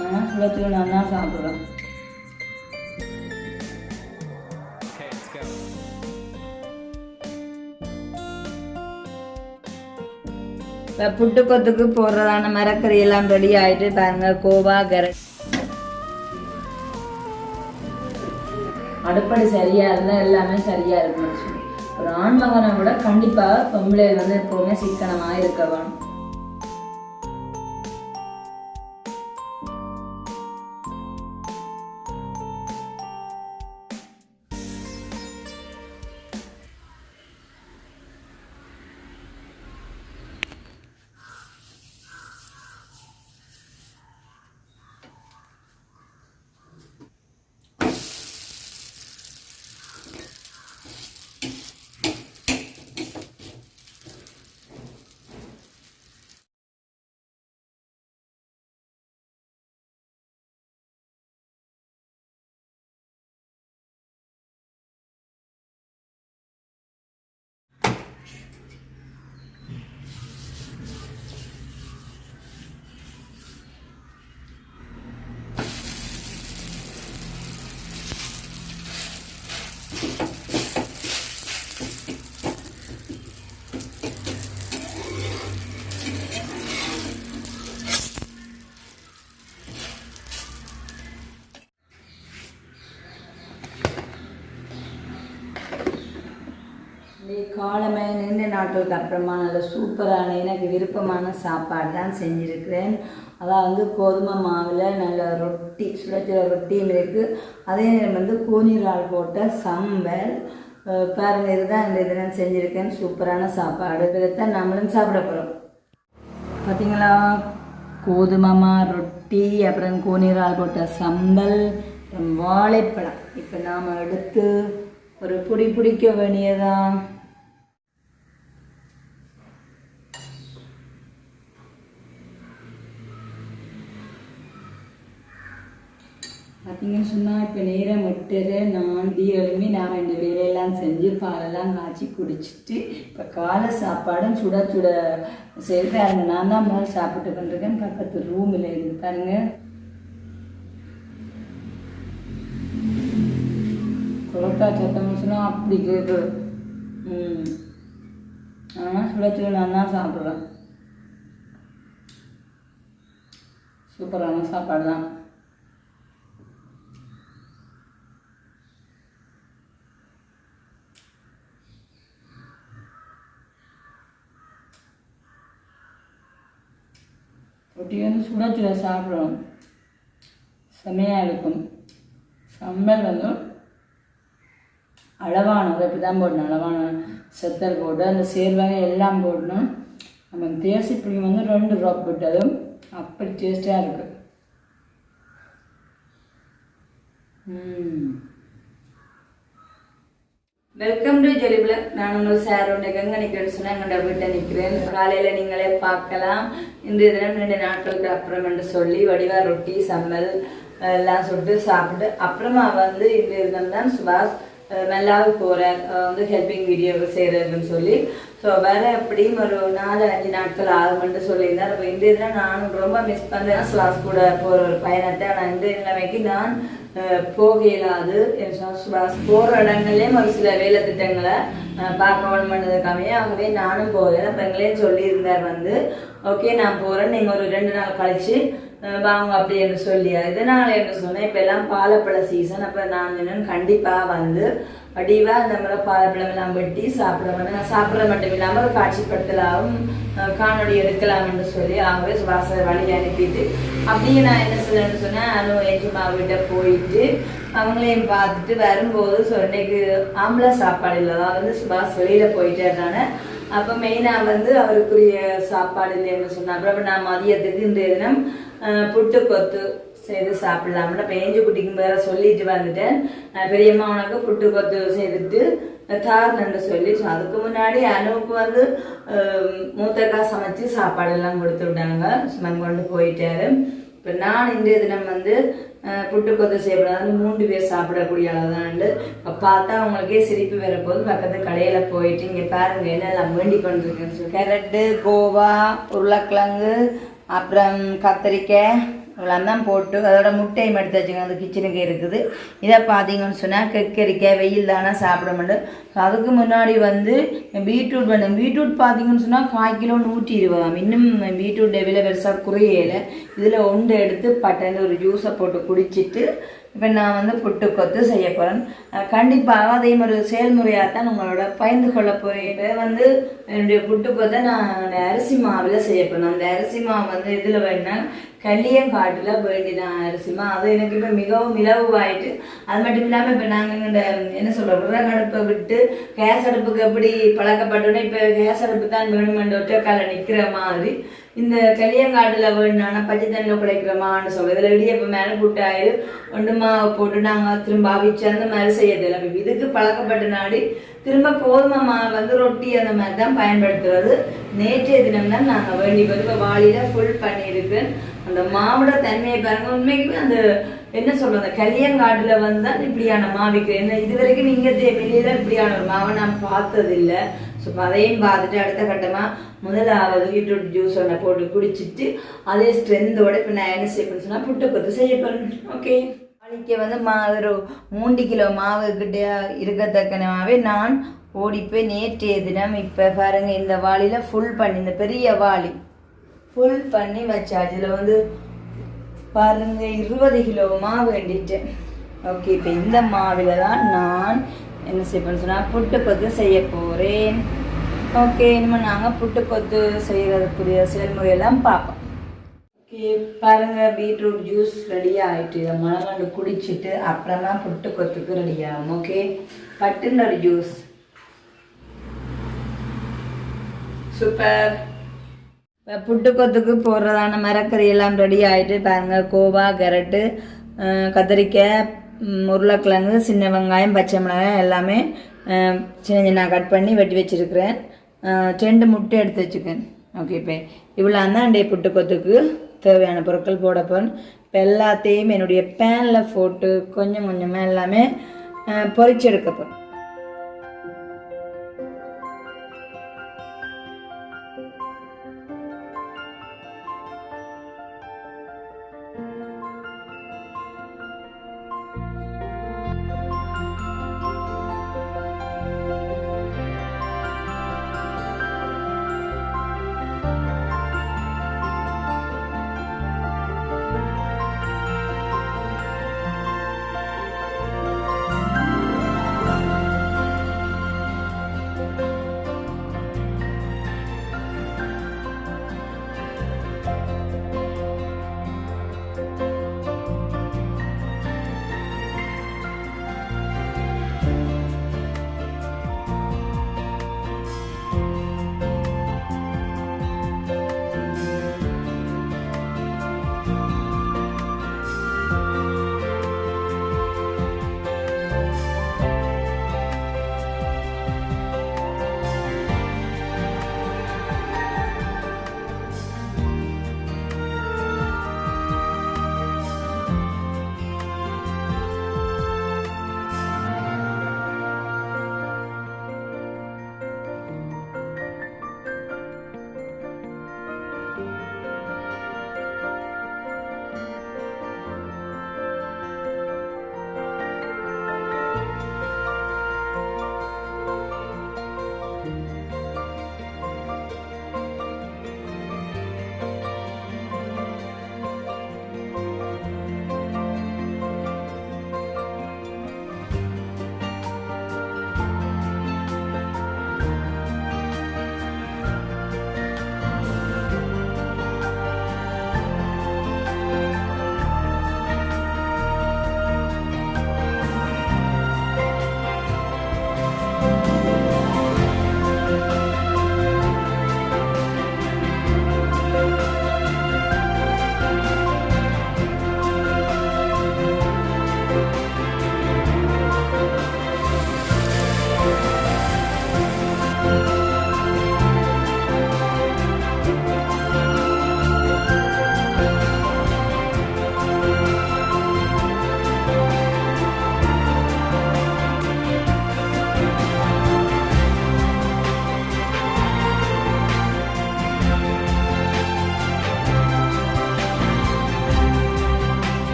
ஆனால் நான் தான் சாப்பிடுவேன். இப்போ புட்டுக்கொத்துக்கு போடுறதான மரக்கறி எல்லாம் ரெடி ஆயிட்டு பாருங்க கோவா கர அடுப்படி சரியா இருந்தா எல்லாமே சரியா இருக்கும்னு சொல்லி ஒரு ஆண் மகனை விட கண்டிப்பா பொம்பளை வந்து எப்பவுமே சிக்கனமா இருக்க வேணும் நீ காலமே நீண்ட நாட்களுக்கு அப்புறமா நல்ல சூப்பரான எனக்கு விருப்பமான சாப்பாடு தான் செஞ்சுருக்கிறேன். அதான் வந்து கோதுமை மாவில் நல்ல ரொட்டி சுடச்சுட ரொட்டியும் இருக்குது அதே நேரம் வந்து கூனிரால் போட்ட சம்பல் அஹ் பாருங்க இதுதான் இந்த இது நான் செஞ்சுருக்கேன். சூப்பரான சாப்பாடு. இதைத்தான் நம்மளும் சாப்பிட போகிறோம் பார்த்தீங்களா கோதுமமா ரொட்டி அப்புறம் கோனிரால் போட்ட சம்பல் வாழைப்பழம். இப்போ நாம் எடுத்து ஒரு புடி பிடிக்க வேண்டியதான் பார்த்தீங்கன்னு சொன்னால் இப்போ நேரம் விட்டுரு நான் தீரலுமே நான் ரெண்டு வேலையெல்லாம் செஞ்சு பாலெல்லாம் காய்ச்சி குடிச்சிட்டு இப்போ காலை சாப்பாடும் சுட சுட செய்கிறாங்க நான் தான் முதல் சாப்பிட்டு கொண்டிருக்கேன். பக்கத்து ரூமில் இருந்து பாருங்க. குழப்பா சத்தம் சொன்னால் அப்படி கேட்குது ம். ஆனால் சுட சுட நான் தான் சாப்பிட்றேன். சூப்பரான சாப்பாடு தான் ரொட்டி சாப்பிட்றோம் செமையாக இருக்கும் சம்பல் வந்து அளவான இப்படி தான் போடணும் அளவான செத்தல் போட்டு அந்த சேர்வகை எல்லாம் போடணும். நம்ம தேசி புளி வந்து ரெண்டு ட்ராப் விட்டதும் அப்படி டேஸ்ட்டாக ம் வெல்கம் டு ஜெலிபில் நான் உங்கள் சார் உன்னை கங்க நிற்கிறேன்னு சொன்னால் எங்கள்ட வீட்டை நிற்கிறேன். காலையில் நீங்களே பார்க்கலாம். இன்றைய தினம் ரெண்டு நாட்களுக்கு அப்புறம் என்று சொல்லி வடிவா ரொட்டி சம்மல் எல்லாம் சுட்டு சாப்பிட்டு அப்புறமா வந்து இன்றைய தினம் தான் சுபாஷ் மெல்லாவு மெல்லாவுக்கு போகிறேன் வந்து ஹெல்பிங் வீடியோ செய்கிறதுன்னு சொல்லி. ஸோ வேற எப்படியும் ஒரு நாலு அஞ்சு நாட்கள் ஆகும்னு சொல்லியிருந்தேன் அப்போ இன்றைய தினம் நான் ரொம்ப மிஸ் பண்ணுறேன் சுவாஸ் கூட போகிற ஒரு பயணத்தை. ஆனால் இன்றைய நிலைமைக்கு நான் போக இயலாது போகிற இடங்கள்லேயும் ஒரு சில வேலை திட்டங்களை அஹ், பார்க்க கம்மியாக ஆகவே நானும் போகிறேன். அப்போ எங்களையும் சொல்லியிருந்தார் வந்து ஓகே நான் போகிறேன் நீங்கள் ஒரு ரெண்டு நாள் கழிச்சு வாங்க அப்படி என்று சொல்லி இதனால் என்று சொன்னேன் இப்போ எல்லாம் பாலப்பழ சீசன் அப்போ நான் என்னன்னு கண்டிப்பாக வந்து வடிவாக அந்த மாதிரி பாலப்பழம் எல்லாம் வெட்டி சாப்பிட மாட்டேன் நான் சாப்பிட மட்டும் இல்லாமல் காட்சிப்படுத்தலாம் காட்சிப்படுத்தலாவும் எடுக்கலாம் என்று சொல்லி ஆகவே சுபாச வழி அனுப்பிட்டு அப்படியே நான் என்ன சொல்லணும்னு சொன்னேன் அனு ஏஜுமா வீட்டை போயிட்டு அவங்களையும் பார்த்துட்டு வரும்போது ஸோ இன்னைக்கு ஆம்பளை சாப்பாடு இல்லை. தான் வந்து சுபாஷ் வெளியில் போயிட்டேனால அப்போ மெயினாக வந்து அவருக்குரிய சாப்பாடு இல்லைன்னு சொன்னாங்க. அப்புறம் நான் மதியத்துக்கு இன்றைய தினம் புட்டு கொத்து செய்து சாப்பிடலாம்னு பேஞ்சு குட்டிக்கும் வேற சொல்லிட்டு வந்துட்டேன். பெரியம்மா உனக்கு புட்டு கொத்து செய்துட்டு தார்னு சொல்லி ஸோ அதுக்கு முன்னாடி அனுவுக்கு வந்து மூத்தக்கா சமைச்சு சாப்பாடு எல்லாம் கொடுத்து விட்டாங்க. சுமன் கொண்டு போயிட்டாரு. இப்போ நான் இன்றைய தினம் வந்து புட்டு கொத்து செய்யப்படாது. மூன்று பேர் சாப்பிடக்கூடிய அளவுதான் இப்போ பார்த்தா அவங்களுக்கே சிரிப்பு வரப்போது பக்கத்து கடையில் போயிட்டு இங்கே பாருங்க என்னெல்லாம் வேண்டி கொண்டிருக்குன்னு சொல்லி. கேரட்டு கோவா உருளைக்கிழங்கு அப்புறம் கத்திரிக்காய். இவ்வளோ தான் போட்டு அதோட முட்டையும் எடுத்து வச்சுக்கோங்க. அது கிச்சனுக்கு இருக்குது. இதை பார்த்தீங்கன்னு சொன்னால் கெக்கரிக்காய் வெயில் தானே சாப்பிட மாட்டோம். அதுக்கு முன்னாடி வந்து பீட்ரூட் பண்ணும் பீட்ரூட் பார்த்தீங்கன்னு சொன்னால் கால் கிலோ நூற்றி இருபதாம் இன்னும் பீட்ரூட் விலை பெருசாக குறையலை. இதில் ஒன்று எடுத்து பட்டன் ஒரு ஜூஸை போட்டு குடிச்சிட்டு இப்போ நான் வந்து புட்டு கொத்து செய்ய போகிறேன் கண்டிப்பாக அதே மாதிரி ஒரு செயல்முறையாக தான் உங்களோட பகிர்ந்து கொள்ள போகிறேன் வந்து என்னுடைய புட்டு பார்த்தா நான் அரிசி மாவில் செய்ய போனேன் அந்த அரிசி மாவு வந்து இதில் வேணா கல்லியங்காட்டில் வேண்டினான் அரிசி மா. அது எனக்கு இப்போ மிகவும் இலவாயிட்டு அது மட்டும் இல்லாமல் இப்போ நாங்கள் இந்த என்ன சொல்கிறோம் விறகடுப்பை விட்டு கேஸ் அடுப்புக்கு எப்படி பழக்கப்பட்டோன்னே இப்போ கேஸ் அடுப்பு தான் வேணுமென்ற ஒற்றைக்கால நிற்கிற மாதிரி இந்த களியங்காட்டில் வேணும்னா பச்சை தண்ணியில் குழைக்கிறோமான்னு சொல்லுவோம். இதில் இடியப்போ மேலே புட்டாயிரு ஒன்று மாவை போட்டு நாங்கள் திரும்ப அவிச்சு அந்த மாதிரி செய்யறதில்லை இப்போ இதுக்கு பழக்கப்பட்ட நாடி திரும்ப கோதுமை மாவு வந்து ரொட்டி அந்த மாதிரி தான் பயன்படுத்துறது. நேற்றைய தினம் தான் நாங்கள் வேண்டி போய் வாளியில் ஃபுல் பண்ணியிருக்கு அந்த மாவோட தன்மையை பாருங்க. உண்மைக்குமே அந்த என்ன சொல்றது களியங்காட்டுல வந்து தான் இப்படியான மாவிக்கு என்ன இது வரைக்கும் நீங்க வெளியில இப்படியான ஒரு மாவை நான் பார்த்ததில்லை. ஸோ அதையும் பார்த்துட்டு அடுத்த கட்டமாக முதலாவது பீட்ரூட் ஜூஸ் ஒன்றை போட்டு குடிச்சிட்டு அதே ஸ்ட்ரென்த்தோட இப்போ நான் என்ன செய்யணும்னு சொன்னால் புட்டு கொத்து செய்ய ஓகே நாளைக்கு வந்து மா ஒரு மூன்று கிலோ மாவு கிட்ட இருக்கத்தக்கனவே நான் ஓடி போய் நேற்றைய தினம். இப்போ பாருங்கள் இந்த வாளியில் ஃபுல் பண்ணி இந்த பெரிய வாளி ஃபுல் பண்ணி வச்சாச்சு. இதில் வந்து பாருங்கள் இருபது கிலோ மாவு வேண்டிட்டேன் ஓகே இப்போ இந்த மாவில் தான் நான் என்ன செய்யணும்னு சொன்னால் புட்டு கொத்து செய்ய போகிறேன் ஓகே இனிமேல் நாங்கள் புட்டு கொத்து செய்கிறதுக்குரிய செயல்முறையெல்லாம் பார்ப்போம். பாருங்கள் பாருங்க பீட்ரூட் ஜூஸ் ரெடியாக ஆகிட்டு இதை மழை குடிச்சிட்டு அப்புறமா புட்டு கொத்துக்கு ரெடி ஆகும் ஓகே பட்டுன்னு ஜூஸ் சூப்பர் இப்போ புட்டுக்கொத்துக்கு போடுறதான மரக்கறி எல்லாம் ரெடி ஆகிட்டு பாருங்கள் கோவா கேரட்டு கத்திரிக்காய் உருளைக்கிழங்கு சின்ன வெங்காயம் பச்சை மிளகாய் எல்லாமே சின்ன சின்ன கட் பண்ணி வெட்டி வச்சிருக்கிறேன். ரெண்டு முட்டை எடுத்து வச்சுக்கேன். ஓகே இப்போ இவ்வளோ தான் புட்டு புட்டுக்கொத்துக்கு தேவையான பொருட்கள் போட போகிறேன் இப்போ எல்லாத்தையும் என்னுடைய பேனில் போட்டு கொஞ்சம் கொஞ்சமாக எல்லாமே அஹ், போகிறேன்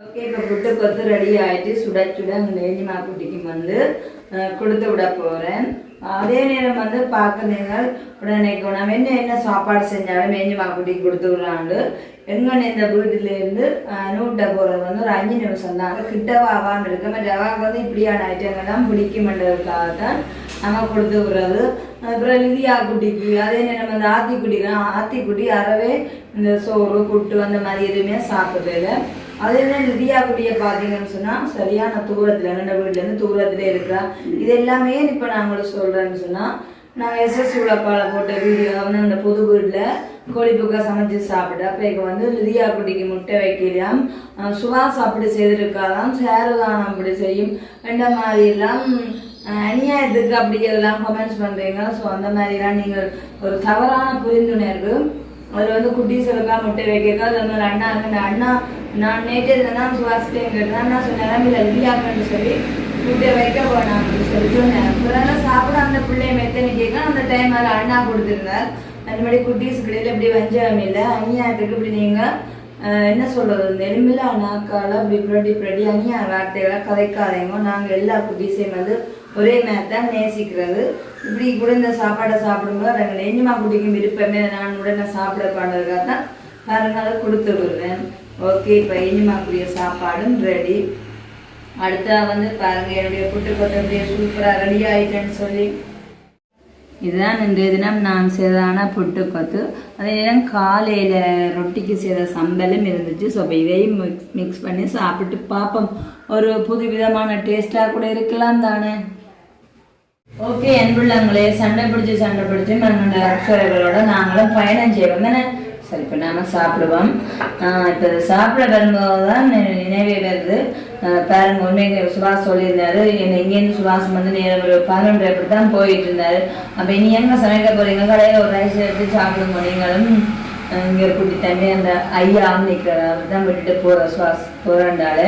ஓகே இப்போ புட்டு கொத்து ரெடி ஆயிட்டு சுட சுட அங்கே நேஞ்சிமா குட்டிக்கு வந்து அஹ், கொடுத்து விட போகிறேன் அதே நேரம் வந்து பார்க்க நீங்கள் உடனே நம்ம என்ன என்ன சாப்பாடு செஞ்சாலும் மேஞ்சிமா குட்டிக்கு கொடுத்து விடுறாண்டு எங்கன்னு இந்த வீட்டிலேருந்து நூட்ட போகிறது வந்து ஒரு அஞ்சு நிமிஷம் தான் கிட்டவா ஆகாமல் இருக்க மாதிரி அவாவுக்கு வந்து இப்படியான ஐட்டங்கள்லாம் பிடிக்குமென்றதுக்காக தான் நம்ம கொடுத்து விடுறது அப்புறம் லிதியா குட்டிக்கு அதே நேரம் அந்த ஆத்திக்குட்டிக்கு ஆத்திக்குட்டி அறவே இந்த சோறு புட்டு அந்த மாதிரி எதுவுமே சாப்பிட்றது அது என்ன லிதியா குட்டியை பார்த்தீங்கன்னு சொன்னால் சரியான தூரத்தில் ரெண்டு வீட்டிலேருந்து தூரத்தில் இருக்கிறா இது எல்லாமே இப்போ நான் உங்களுக்கு சொல்கிறேன்னு சொன்னால் நாங்கள் எஸ்எஸ்சி உலப்பால போட்ட வீடியோ வந்து அந்த புது வீட்டில் கோழிப்புக்கா சமைச்சு சாப்பிட்டு அப்போ இங்கே வந்து லிதியா குட்டிக்கு முட்டை வைக்கலாம் சுவாஸ் அப்படி செய்திருக்காதாம் சேருதான் அப்படி செய்யும் இந்த மாதிரிலாம் அநியாயத்துக்கு அப்படி இதெல்லாம் கமெண்ட்ஸ் பண்ணுறீங்க ஸோ அந்த மாதிரிலாம் நீங்கள் ஒரு தவறான புரிந்துணர்வு அதில் வந்து குட்டீஸுக்கெல்லாம் முட்டை வைக்கிறது அது வந்து ஒரு அண்ணா இருக்கு அண்ணா நான் நேற்று தான் சுவாசிட்டேன் கேட்டேன் அண்ணா சொன்னேன் இல்லை லிதியாக்கன்னு சொல்லி முட்டை வைக்க போனான் அப்படின்னு சொல்லி சொன்னேன் அப்புறம் சாப்பிட அந்த பிள்ளைய மெத்தனை கேட்க அந்த டைம் அதில் அண்ணா கொடுத்துருந்தார். அந்த மாதிரி குட்டீஸ் கிடையில இப்படி வஞ்சகம் இல்லை அநியாயத்துக்கு இப்படி நீங்கள் என்ன சொல்றது? இந்த எலும்பில நாக்கால இப்படி இப்படி இப்படி அநியா வார்த்தைகளை கதைக்காதேங்க. நாங்கள் எல்லா குட்டீஸையும் வந்து ஒரே மாதிரி தான் நேசிக்கிறது. இப்படி கூட இந்த சாப்பாடை சாப்பிடும்போது ரெண்டு நெஞ்சுமா குட்டிக்கும் விருப்பமே நான் உடனே சாப்பிட பாடுறதுக்காக தான் பாருங்க அதை கொடுத்து விடுறேன். ஓகே இப்போ இனிமாக்குரிய சாப்பாடும் ரெடி அடுத்தா வந்து பாருங்க என்னுடைய புட்டு கொட்டை சூப்பராக ரெடி ஆயிட்டேன்னு சொல்லி. இதுதான் இன்றைய தினம் நான் செய்ததான புட்டு கொத்து. அதே நேரம் காலையில் ரொட்டிக்கு செய்த சம்பலும் இருந்துச்சு. ஸோ இப்போ இதையும் மிக்ஸ் மிக்ஸ் பண்ணி சாப்பிட்டு பார்ப்போம். ஒரு புது விதமான டேஸ்ட்டாக கூட இருக்கலாம் தானே? ஓகே அன்புள்ளங்களே சண்டை பிடிச்சி சண்டை பிடிச்சி நம்மளோட அக்ஷரங்களோட நாங்களும் பயணம் செய்வோம் தானே? சரி இப்போ நாம சாப்பிடுவோம். இப்போ சாப்பிட வரும்போது தான் நினைவே வருது. பாருங்க உண்மைக்கு சுபாஷ் சொல்லியிருந்தாரு என்ன இங்கேருந்து சுபாஷ் வந்து நேரம் ஒரு பதினொன்று அப்படி தான் போயிட்டு இருந்தாரு. அப்போ இனி எங்கே சமைக்க போறீங்க? கடையில் ஒரு ரைஸ் எடுத்து சாப்பிடுங்க நீங்களும். இங்கே குட்டி தண்ணி அந்த ஐயா நிற்கிறார் தான் விட்டுட்டு போகிற சுவாஸ் போகிறாண்டால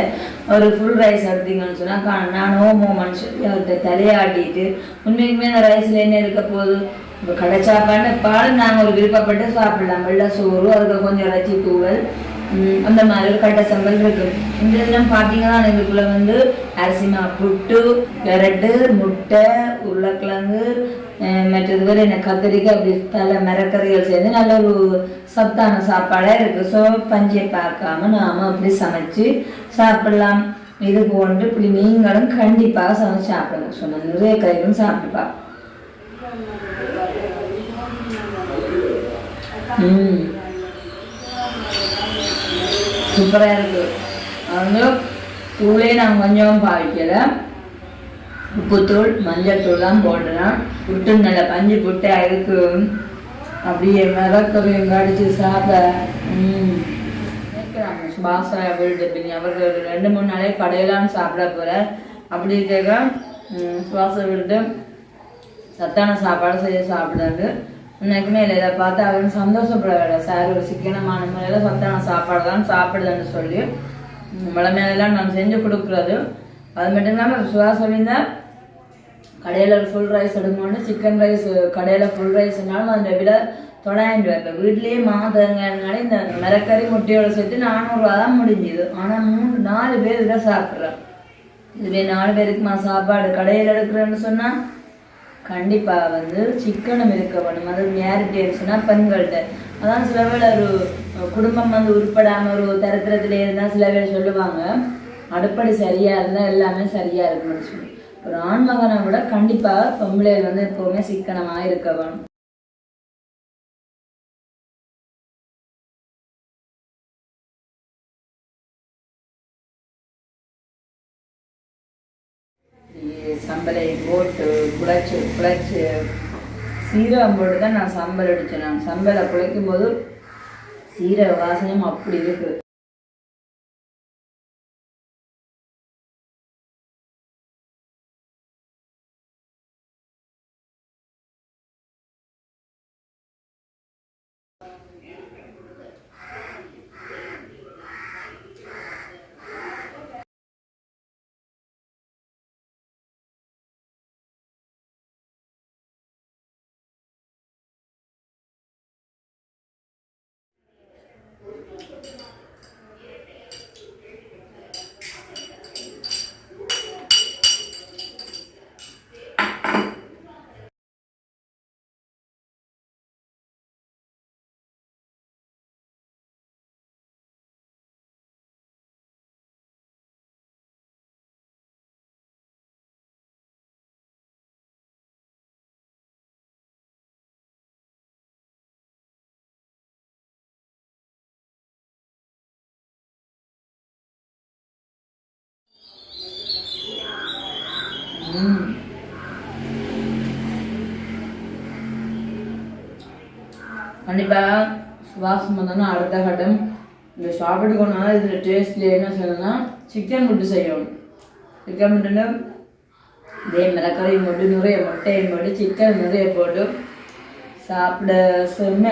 ஒரு ஃபுல் ரைஸ் எடுத்தீங்கன்னு சொன்னால் கா நான் ஓமோ மனுஷன் அவர்கிட்ட தலையாட்டிட்டு உண்மைக்குமே அந்த ரைஸில் என்ன இருக்க போகுது? இப்போ கடை சாப்பாடு பால் நாங்கள் ஒரு விருப்பப்பட்டு சாப்பிடலாம். வெள்ளை சோறு அதுக்கு கொஞ்சம் இறைச்சி தூவல் உம், அந்த மாதிரி ஒரு கட்ட சம்பல் இருக்கு. இந்த இதெல்லாம் பார்த்தீங்கன்னா எங்களுக்குள்ள வந்து அரிசிமா புட்டு பெரட்டு முட்டை உருளைக்கிழங்கு மற்றது வேறு என்ன கத்திரிக்காய் அப்படி பல மரக்கறிகள் சேர்ந்து நல்ல ஒரு சத்தான சாப்பாடாக இருக்குது ஸோ பஞ்சை பார்க்காம நாம அப்படி சமைச்சு சாப்பிடலாம். இது போன்று இப்படி நீங்களும் கண்டிப்பாக சமைச்சு சாப்பிடுங்க. சொன்ன நிறைய கறிகளும் சாப்பிட்டுப்பா ம். சூப்பராக இருக்கு. வந்து தூளே நான் கொஞ்சம் பாவிக்கல. உப்புத்தூள் மஞ்சள் தூள் தான் போடுறேன். புட்டு நல்ல பஞ்சு புட்டு இருக்குது அப்படியே மிதக்கவையும் கடிச்சு சாப்பிட ம். சுபாஷா வீடு அவர்கள் ரெண்டு மூணு நாளே கடையெல்லாம் சாப்பிட போகிற அப்படி கேட்க சுபாச வீடு சத்தான சாப்பாடு செய்ய சாப்பிடாது இன்னைக்குமே இல்லை இதை பார்த்து அவரும் சந்தோஷப்பட வேலை சார் ஒரு சிக்கனமான முறையில் சத்தான சாப்பாடு தான் சாப்பிடுதுன்னு சொல்லி. மழை மேலெல்லாம் நான் செஞ்சு கொடுக்குறது. அது மட்டும் இல்லாமல் சுதா சொல்லியிருந்தேன் கடையில் ஃபுல் ரைஸ் எடுக்கணும்னு சிக்கன் ரைஸ் கடையில் ஃபுல் ரைஸ்னாலும் அந்த விட தொள்ளாயிரம் ரூபாய். இப்போ வீட்லேயே மாதங்கனால இந்த மிரக்கறி முட்டையோட சேர்த்து நானூறுரூவா தான் முடிஞ்சுது. ஆனால் மூணு நாலு பேர் இதில் சாப்பிட்றேன் இதுவே நாலு பேருக்குமா சாப்பாடு கடையில் எடுக்கிறேன்னு சொன்னால் கண்டிப்பாக வந்து சிக்கனும் இருக்க வேணும். அது மேரிட்டேன்னு சொன்னால் பெண்கள்கிட்ட. அதான் சில வேளை ஒரு குடும்பம் வந்து உருப்படாமல் ஒரு தரித்திரத்தில் இருந்தால் சில பேர் சொல்லுவாங்க அடுப்படி சரியாக இருந்தால் எல்லாமே சரியாக இருக்கணும்னு சொல்லி. ஒரு ஆண்மகனை விட கண்டிப்பாக பொம்பளைகள் வந்து எப்போவுமே சிக்கனமாக இருக்க வேணும் போட்டு குழச்சு குழச்சு சீரகம் போட்டு தான் நான் சம்பல் அடித்தேன் நான் சம்பலை குழைக்கும் போது சீரக வாசனையும் அப்படி இருக்கு. கண்டிப்பாக கண்டிப்பா சுவாசம் வந்தோன்னா அடுத்த கட்டம். இந்த சாப்பிட்டு கொண்டாலும் இதில் டேஸ்ட்ல என்ன சொல்லணும்னா சிக்கன் முட்டு செய்யணும். சிக்கன் முட்டுன்னா இதே மிளகரையும் போட்டு நிறைய முட்டையும் போட்டு சிக்கன் நிறைய போட்டு சாப்பிட செம்ம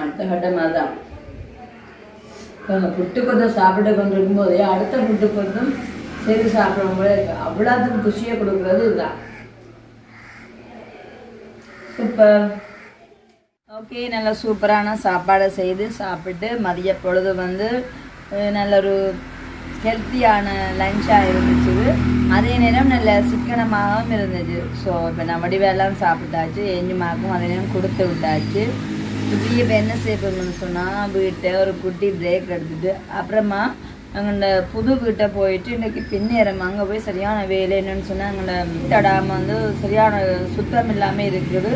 அடுத்த கட்டம் அதுதான் இப்போ அந்த புட்டு கொத்தம் சாப்பிட்டு கொண்டு இருக்கும்போதே அடுத்த புட்டு செஞ்சு சரி சாப்பிட்றவங்களே இருக்கு. அவ்வளோத்துக்கு குஷியை கொடுக்குறது இதுதான் சூப்பர். ஓகே நல்லா சூப்பரான சாப்பாடை செய்து சாப்பிட்டு மதிய பொழுது வந்து நல்ல ஒரு ஹெல்த்தியான லஞ்சாக இருந்துச்சு. அதே நேரம் நல்ல சிக்கனமாகவும் இருந்துச்சு. ஸோ இப்போ நான் வடிவெல்லாம் சாப்பிட்டாச்சு எஞ்சுமாக்கும் அதே நேரம் கொடுத்து விட்டாச்சு. இப்படி இப்போ என்ன செய்யணும்னு சொன்னால் வீட்டை ஒரு குட்டி பிரேக் எடுத்துட்டு அப்புறமா அங்கே புது வீட்டை போயிட்டு இன்றைக்கி பின்னேறம் அங்கே போய் சரியான வேலை என்னன்னு சொன்னால் அங்கே தடாமல் வந்து சரியான சுத்தம் இல்லாமல் இருக்குது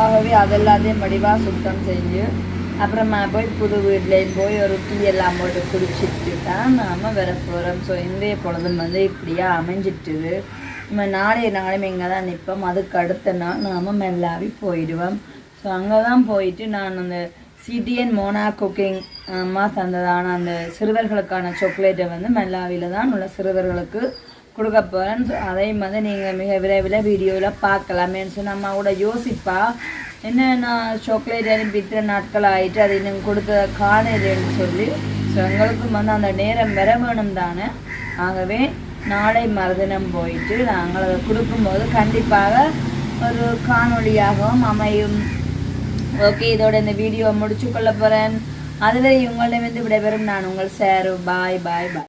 ஆகவே அதெல்லாத்தையும் வடிவாக சுத்தம் செஞ்சு அப்புறமா போய் புது வீட்லேயும் போய் ஒரு டீ எல்லாம் போட்டு குடிச்சிட்டு தான் நாம் வர போகிறோம் ஸோ இன்றைய பொழுதும் வந்து இப்படியாக அமைஞ்சிட்டுது. நம்ம நாளைய நாளும் இங்கே தான் நிற்போம். அதுக்கு அடுத்த நாள் நாம் மெல்லாவி போயிடுவோம். ஸோ அங்கே தான் போயிட்டு நான் அந்த சிடிஎன் மோனா குக்கிங் அம்மா தந்ததான அந்த சிறுவர்களுக்கான சாக்லேட்டை வந்து மெல்லாவியில் தான் உள்ள சிறுவர்களுக்கு கொடுக்க போகிறேன் அதையும் வந்து நீங்கள் மிக விரைவில் வீடியோவில் பார்க்கலாமேன்னு சொல்லி நம்ம கூட யோசிப்பா. என்ன நான் சாக்லேட் அனுப்பி நாட்கள் ஆகிட்டு அதை இன்னும் கொடுத்த காணலைன்னு சொல்லி ஸோ எங்களுக்கும் வந்து அந்த நேரம் வர வேணும் தானே. ஆகவே நாளை மறுதினம் போயிட்டு நாங்கள் அதை கொடுக்கும்போது கண்டிப்பாக ஒரு காணொளியாகவும் அமையும். ஓகே இதோட இந்த வீடியோ முடிச்சு கொள்ள போகிறேன் அதுவரை உங்களிடமிருந்து விடைபெறும் நான் உங்கள் சேரு. பாய் பாய் பாய்.